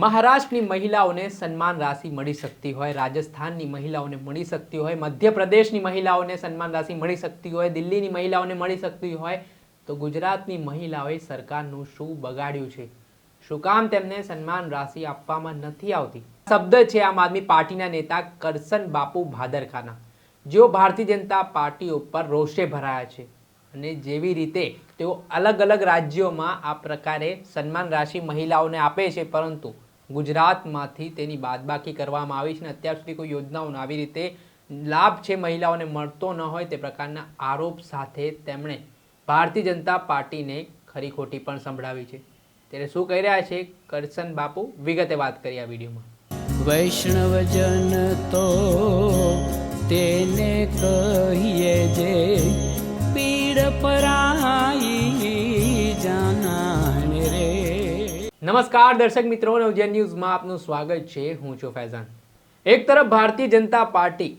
મહારાષ્ટ્રની મહિલાઓને સન્માન રાશિ મળી શકતી હોય, રાજસ્થાનની મહિલાઓને મળી શકતી હોય, મધ્યપ્રદેશની મહિલાઓને સન્માન રાશિ મળી શકતી હોય, દિલ્હીની મહિલાઓને મળી શકતી હોય, તો ગુજરાતની મહિલાઓએ સરકારનું શું બગાડ્યું છે? શું કામ તેમને સન્માન રાશિ આપવામાં નથી આવતી? શબ્દ છે આમ આદમી પાર્ટીના નેતા કરસન બાપુ ભાદરખાના. જેઓ ભારતીય જનતા પાર્ટી ઉપર રોષે ભરાયા છે અને જેવી રીતે તેઓ અલગ અલગ રાજ્યોમાં આ પ્રકારે સન્માન રાશિ મહિલાઓને આપે છે, પરંતુ ગુજરાતમાંથી તેની બાદબાકી કરવામાં આવી છે અને અત્યાર સુધી કોઈ યોજનાઓનો આવી રીતે લાભ છે મહિલાઓને મળતો ન હોય તે પ્રકારના આરોપ સાથે તેમણે ભારતીય જનતા પાર્ટીને ખરી ખોટી પણ સંભળાવી છે. ત્યારે શું કહી રહ્યા છે કરશન બાપુ? વિગતે વાત કરી આ વિડીયોમાં. વૈષ્ણવજન તો તેને કહીએ જે પીડ પરાઈ નમસ્કાર દર્શક મિત્રો, નવજન ન્યૂઝમાં આપનું સ્વાગત છે. હું છું ફૈઝાન. એક તરફ ભારતીય જનતા પાર્ટી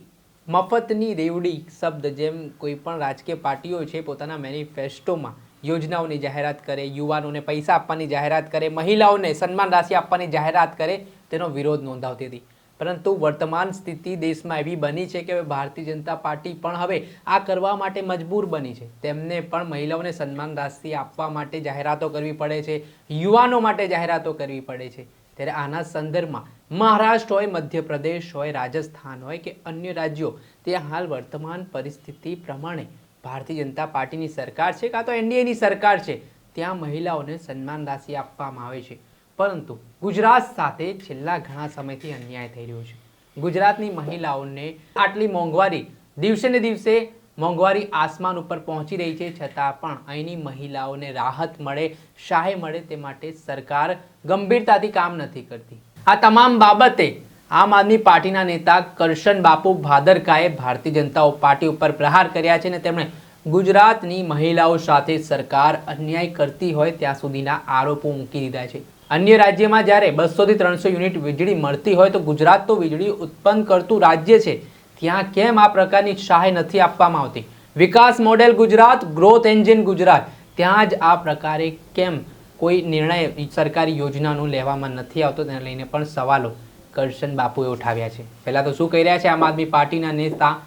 મફતની રેવડી શબ્દ જેમ કોઈ પણ રાજકીય પાર્ટીઓ છે, પોતાના મેનિફેસ્ટોમાં યોજનાઓની જાહેરાત કરે, યુવાનોને પૈસા આપવાની જાહેરાત કરે, મહિલાઓને સન્માન રાશિ આપવાની જાહેરાત કરે, તેનો વિરોધ નોંધાવતી હતી. પરંતુ વર્તમાન સ્થિતિ દેશમાં એવી બની છે કે હવે ભારતીય જનતા પાર્ટી પણ હવે આ કરવા માટે મજબૂર બની છે. તેમને પણ મહિલાઓને સન્માન રાશિ આપવા માટે જાહેરાતો કરવી પડે છે, યુવાનો માટે જાહેરાતો કરવી પડે છે. ત્યારે આના સંદર્ભમાં મહારાષ્ટ્ર હોય, મધ્યપ્રદેશ હોય, રાજસ્થાન હોય કે અન્ય રાજ્યો, તે હાલ વર્તમાન પરિસ્થિતિ પ્રમાણે ભારતીય જનતા પાર્ટીની સરકાર છે કાં તો એનડીએની સરકાર છે, ત્યાં મહિલાઓને સન્માન રાશિ આપવામાં આવે છે. પરંતુ ગુજરાત સાથે છેલ્લા ઘણા સમયથી અન્યાય થઈ રહ્યો છે. ગુજરાતની મહિલાઓને આટલી મોંઘવારી, દિવસે ને દિવસે મોંઘવારી આસમાન ઉપર પહોંચી રહી છે, છતાં પણ અહીંની મહિલાઓને રાહત મળે સહાય મળે તે માટે સરકાર ગંભીરતાથી કામ નથી કરતી. આ તમામ બાબતે આમ આદમી પાર્ટીના નેતા કરશન બાપુ ભાદરકાએ ભારતીય જનતા પાર્ટી ઉપર પ્રહાર કર્યા છે અને તેમણે ગુજરાતની મહિલાઓ સાથે સરકાર અન્યાય કરતી હોય ત્યાં સુધીના આરોપો મૂકી દીધા છે. અન્ય રાજ્યમાં જ્યારે બસોથી ત્રણસો યુનિટ વીજળી મળતી હોય તો ગુજરાત તો વીજળી ઉત્પન્ન કરતું રાજ્ય છે. ત્યાં કેમ આ પ્રકારની સહાય નથી આપવામાં આવતી? વિકાસ model Gujarat, growth engine Gujarat. ત્યાં જ આ પ્રકારે કેમ કોઈ નિર્ણય સરકારી યોજનાનું લેવામાં નથી આવતો? તેને લઈને પણ સવાલો કરશન બાપુએ ઉઠાવ્યા છે. પહેલા તો શું કહી રહ્યા છે આમ આદમી પાર્ટીના નેતા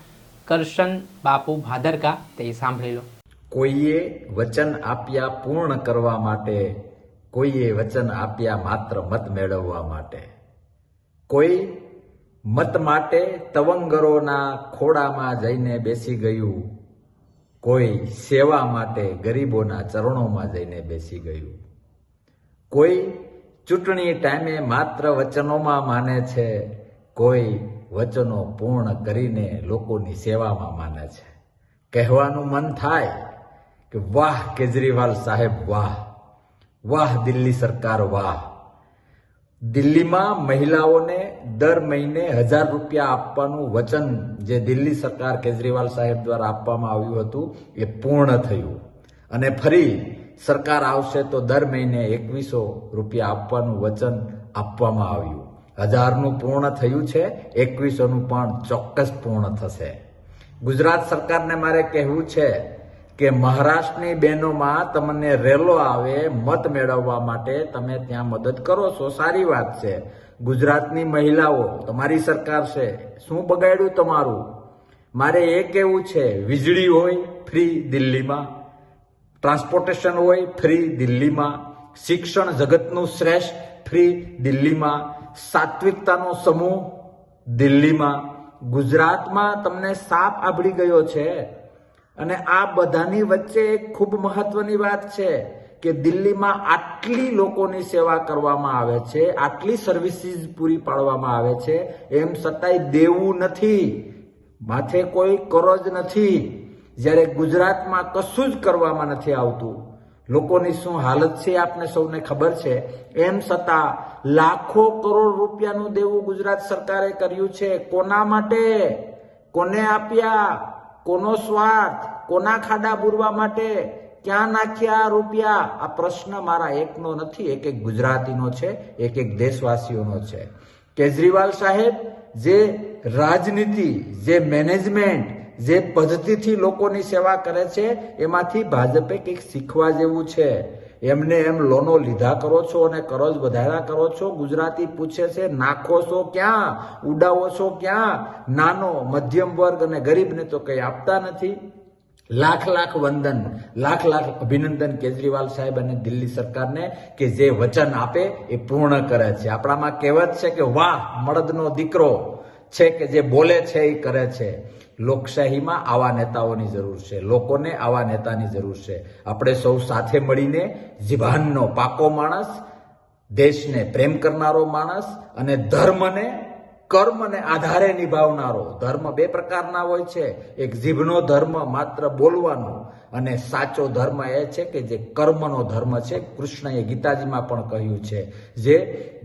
કરશન બાપુ ભાદરકા? તે સાંભળી લો. કોઈએ વચન આપ્યા પૂર્ણ કરવા માટે કોઈએ વચન આપ્યા માત્ર મત મેળવવા માટે. કોઈ મત માટે તવંગરોના ખોડામાં જઈને બેસી ગયું. કોઈ સેવા માટે ગરીબોના ચરણોમાં જઈને બેસી ગયું. કોઈ ચૂંટણી ટાઈમે માત્ર વચનોમાં માને છે. કોઈ વચનો પૂર્ણ કરીને લોકોની સેવામાં માને છે. કહેવાનું મન થાય કે વાહ કેજરીવાલ સાહેબ, વાહ. વાહ, દિલ્હી સરકાર, વાહ. દિલ્હીમાં મહિલાઓને દર મહિને હજાર રૂપિયા આપવાનું વચન જે દિલ્હી સરકાર કેજરીવાલ સાહેબ દ્વારા આપવામાં આવ્યું હતું, એ પૂર્ણ થયું. અને ફરી સરકાર આવશે તો દર મહિને એકવીસો રૂપિયા આપવાનું વચન આપવામાં આવ્યું. હજારનું પૂર્ણ થયું છે, એકવીસોનું પણ ચોક્કસ પૂર્ણ થશે. ગુજરાત સરકારને મારે કહેવું છે કે મહારાષ્ટ્રની બહેનોમાં તમને રેલો આવે, મત મેળવવા માટે તમે ત્યાં મદદ કરો છો. સારી વાત છે. ગુજરાતની મહિલાઓ, તમારી સરકાર છે. શું બગાડ્યું તમારું? મારે એ કહેવું છે? વીજળી હોય, ફ્રી દિલ્હીમાં. ટ્રાન્સપોર્ટેશન હોય, ફ્રી દિલ્હીમાં. શિક્ષણ જગતનું શ્રેષ્ઠ, ફ્રી દિલ્હીમાં. સાત્વિકતાનો સમૂહ દિલ્હીમાં. ગુજરાતમાં તમને સાપ આભળી ગયો છે. અને આ બધાની વચ્ચે એક ખૂબ મહત્વની વાત છે કે દિલ્હીમાં આટલી લોકોની સેવા કરવામાં આવે છે, આટલી સર્વિસીસ પૂરી પાડવામાં આવે છે, એમ છતાંય દેવું નથી. માથે કોઈ કરો જ નથી. જ્યારે ગુજરાતમાં કશું જ કરવામાં નથી આવતું. લોકોની શું હાલત છે આપને સૌને ખબર છે. એમ છતાં લાખો કરોડ રૂપિયાનું દેવું ગુજરાત સરકારે કર્યું છે. કોના માટે? કોને આપ્યા? કોનો સ્વાર્થ કોના ખાડા પૂરવા માટે, ક્યાં નાખ્યા રૂપિયા? આ પ્રશ્ન મારા એકનો નથી, એક એક ગુજરાતીનો છે, એક એક દેશવાસીઓનો છે. કેજરીવાલ સાહેબ, જે રાજનીતિ, જે મેનેજમેન્ટ, જે પદ્ધતિથી લોકોની સેવા કરે છે, એમાંથી ભાજપે કંઈક શીખવા જેવું છે. એમને એમ લોનો લીધા કરો છો અને કરજ વધાર્યા કરો છો? ગુજરાતી પૂછે છે, નાખો છો ક્યાં? ઉડાવો છો ક્યાં? નાનો, મધ્યમ વર્ગ અને ગરીબને તો કંઈ આપતા નથી. લાખ લાખ વંદન, લાખ લાખ અભિનંદન કેજરીવાલ સાહેબ અને દિલ્હી સરકારને કે જે વચન આપે એ પૂર્ણ કરે છે. આપણામાં કહેવત છે કે, વાહ, મળદનો દીકરો. છે કે જે બોલે છે એ કરે છે. લોકશાહીમાં આવા નેતાઓની જરૂર છે. લોકોને આવા નેતાની જરૂર છે. આપણે સૌ સાથે મળીને જીભાનનો પાકો માણસ, દેશને પ્રેમ કરનારો માણસ અને ધર્મને કર્મને આધારે નિભાવનારો. ધર્મ બે પ્રકારના હોય છે. એક જીભનો ધર્મ માત્ર બોલવાનો અને સાચો ધર્મ એ છે કે જે કર્મનો ધર્મ છે. કૃષ્ણએ ગીતાજીમાં પણ કહ્યું છે જે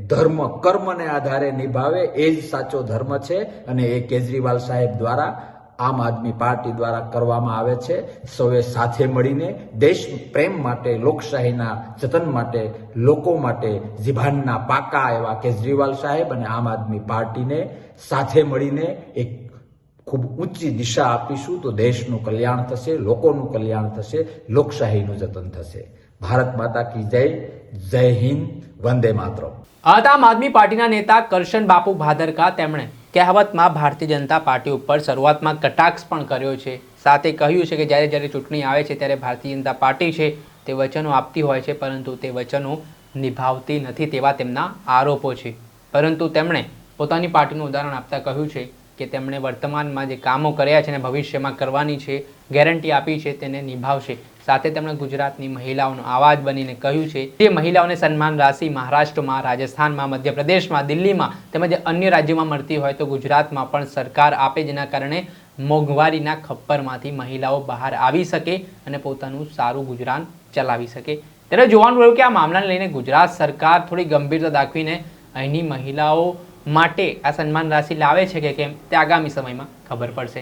ધર્મ કર્મને આધારે નિભાવે એ જ સાચો ધર્મ છે અને એ કેજરીવાલ સાહેબ દ્વારા આમ આદમી પાર્ટી દ્વારા કરવામાં આવે છે. સૌએ સાથે મળીને દેશ પ્રેમ માટે, લોકશાહીના જતન માટે, લોકો માટે જીભાનના પાકા એવા કેજરીવાલ સાહેબ અને આમ આદમી પાર્ટીને સાથે મળીને એક ખૂબ ઊંચી દિશા આપીશું તો દેશનું કલ્યાણ થશે, લોકોનું કલ્યાણ થશે, લોકશાહીનું જતન થશે. ભારત માતા કી જય જય હિન્દ, વંદે માતરમ. આમ આદમી પાર્ટીના નેતા કરશન બાપુ ભાદરકા તેમણે કહેવતમાં ભારતીય જનતા પાર્ટી ઉપર શરૂઆતમાં કટાક્ષ પણ કર્યો છે. સાથે કહ્યું છે કે જ્યારે જ્યારે ચૂંટણી આવે છે ત્યારે ભારતીય જનતા પાર્ટી છે તે વચનો આપતી હોય છે, પરંતુ તે વચનો નિભાવતી નથી તેવા તેમના આરોપો છે. પરંતુ તેમણે પોતાની પાર્ટીનું ઉદાહરણ આપતા કહ્યું છે કે તેમણે વર્તમાનમાં જે કામો કર્યા છે અને ભવિષ્યમાં કરવાની છે, ગેરંટી આપી છે, તેને નિભાવશે. સાથે તેમણે ગુજરાતની મહિલાઓનો આવાજ બનીને કહ્યું છે, જે મહિલાઓને સન્માન રાશિ મહારાષ્ટ્રમાં, રાજસ્થાનમાં, મધ્યપ્રદેશમાં, દિલ્હીમાં તેમજ અન્ય રાજ્યોમાં મળતી હોય તો ગુજરાતમાં પણ સરકાર આપે જેના કારણે મોંઘવારીના ખપ્પરમાંથી મહિલાઓ બહાર આવી શકે અને પોતાનું સારું ગુજરાન ચલાવી શકે. ત્યારે જોવાનું રહ્યું કે આ મામલાને લઈને ગુજરાત સરકાર થોડી ગંભીરતા દાખવીને અહીંની મહિલાઓ માટે આ સન્માન રાશિ લાવે છે કે કેમ તે આગામી સમયમાં ખબર પડશે.